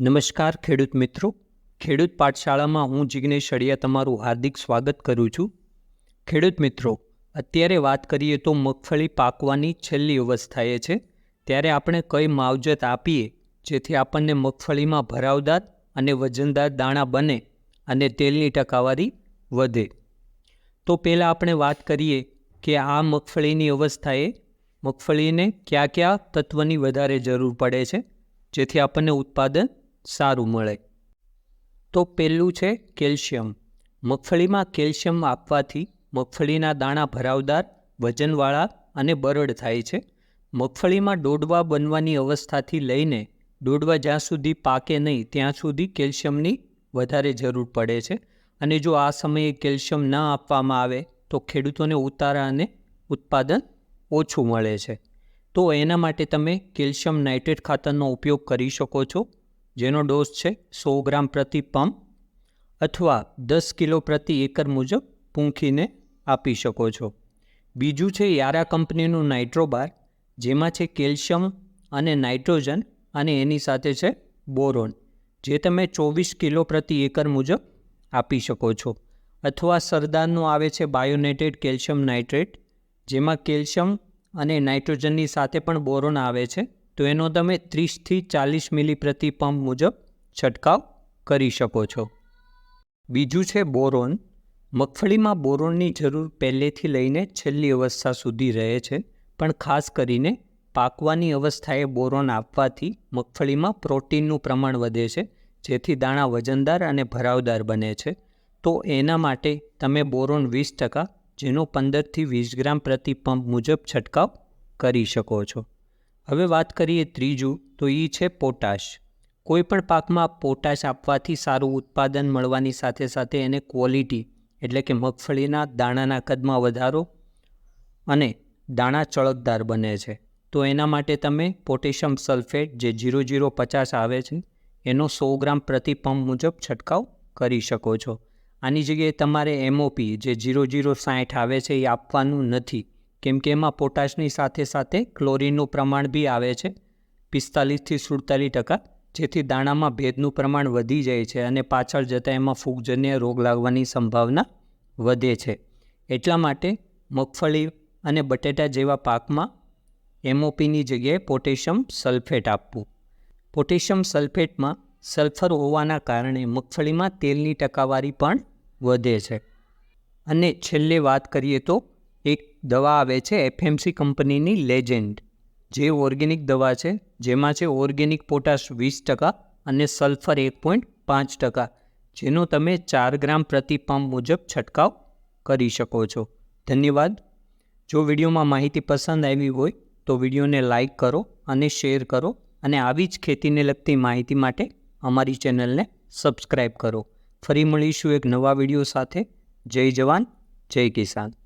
નમસ્કાર ખેડૂત મિત્રો. ખેડૂત પાઠશાળામાં હું જિગ્નેશ અડિયા તમારું હાર્દિક સ્વાગત કરું છું. ખેડૂત મિત્રો, અત્યારે વાત કરીએ તો મગફળી પાકવાની છેલ્લી અવસ્થાએ છે. ત્યારે આપણે કઈ માવજત આપીએ, જેથી આપણને મગફળીમાં ભરાવદાર અને વજનદાર દાણા બને અને તેલની ટકાવારી વધે. તો પહેલાં આપણે વાત કરીએ કે આ મગફળીની અવસ્થાએ મગફળીને કયા કયા તત્વની વધારે જરૂર પડે છે, જેથી આપણને ઉત્પાદન સારું મળે. તો પહેલું છે કેલ્શિયમ. મગફળીમાં કેલ્શિયમ આપવાથી મગફળીના દાણા ભરાવદાર, વજનવાળા અને બરડ થાય છે. મગફળીમાં ડોડવા બનવાની અવસ્થાથી લઈને ડોડવા જ્યાં સુધી પાકે નહીં, ત્યાં સુધી કેલ્શિયમની વધારે જરૂર પડે છે. અને જો આ સમયે કેલ્શિયમ ન આપવામાં આવે, તો ખેડૂતોને ઉતારા અને ઉત્પાદન ઓછું મળે છે. તો એના માટે તમે કેલ્શિયમ નાઇટ્રેટ ખાતરનો ઉપયોગ કરી શકો છો. જેનો ડોઝ છે સો ગ્રામ પ્રતિ પંપ અથવા દસ કિલો પ્રતિ એકર મુજબ પૂંખીને આપી શકો છો. બીજું છે યારા કંપનીનું નાઇટ્રોબાર જેમાં છે કેલ્શિયમ અને નાઇટ્રોજન અને એની સાથે છે બોરોન, જે તમે ચોવીસ કિલો પ્રતિ એકર મુજબ આપી શકો છો. અથવા સરદારનું આવે છે બાયોનેટેડ કેલ્શિયમ નાઇટ્રેટ, જેમાં કેલ્શિયમ અને નાઇટ્રોજનની સાથે પણ બોરોન આવે છે. તો એનો તમે ત્રીસથી ચાલીસ મિલી પ્રતિ પંપ મુજબ છંટકાવ કરી શકો છો. બીજું છે બોરોન. મગફળીમાં બોરોનની જરૂર પહેલેથી લઈને છેલ્લી અવસ્થા સુધી રહે છે, પણ ખાસ કરીને પાકવાની અવસ્થાએ બોરોન આપવાથી મગફળીમાં પ્રોટીનનું પ્રમાણ વધે છે, જેથી દાણા વજનદાર અને ભરાવદાર બને છે. તો એના માટે તમે બોરોન વીસ ટકા, જેનો પંદરથી વીસ ગ્રામ પ્રતિ પંપ મુજબ છંટકાવ કરી શકો છો. હવે વાત કરીએ ત્રીજું, તો એ છે પોટાશ. કોઈપણ પાકમાં પોટાશ આપવાથી સારું ઉત્પાદન મળવાની સાથે સાથે એને ક્વોલિટી, એટલે કે મગફળીના દાણાના કદમાં વધારો અને દાણા ચળકદાર બને છે. તો એના માટે તમે પોટેશિયમ સલ્ફેટ જે જીરો જીરો પચાસ આવે છે, એનો સો ગ્રામ પ્રતિ પંપ મુજબ છંટકાવ કરી શકો છો. આની જગ્યાએ તમારે એમઓપી જે જીરો જીરો સાઠ આવે છે એ આપવાનું નથી. કેમ કે એમાં પોટાશની સાથે સાથે ક્લોરીનનું પ્રમાણ બી આવે છે, પિસ્તાલીસથી સુડતાલીસ ટકા, જેથી દાણામાં ભેદનું પ્રમાણ વધી જાય છે અને પાછળ જતાં એમાં ફૂગજન્ય રોગ લાગવાની સંભાવના વધે છે. એટલા માટે મગફળી અને બટેટા જેવા પાકમાં એમઓપીની જગ્યાએ પોટેશિયમ સલ્ફેટ આપવું. પોટેશિયમ સલ્ફેટમાં સલ્ફર હોવાના કારણે મગફળીમાં તેલની ટકાવારી પણ વધે છે. અને છેલ્લે વાત કરીએ તો એક દવા આવે છે એફએમસી કંપનીની લેજેન્ડ જે ઓર્ગેનિક દવા છે, જેમાં છે ઓર્ગેનિક પોટાશ વીસ ટકા અને સલ્ફર એક પોઈન્ટ પાંચ ટકા, જેનો તમે ચાર ગ્રામ પ્રતિ પંપ મુજબ છંટકાવ કરી શકો છો. ધન્યવાદ. જો વિડીયોમાં માહિતી પસંદ આવી હોય, તો વિડીયોને લાઇક કરો અને શેર કરો અને આવી જ ખેતીને લગતી માહિતી માટે અમારી ચેનલને સબસ્ક્રાઈબ કરો. ફરી મળીશું એક નવા વીડિયો સાથે. જય જવાન, જય કિસાન.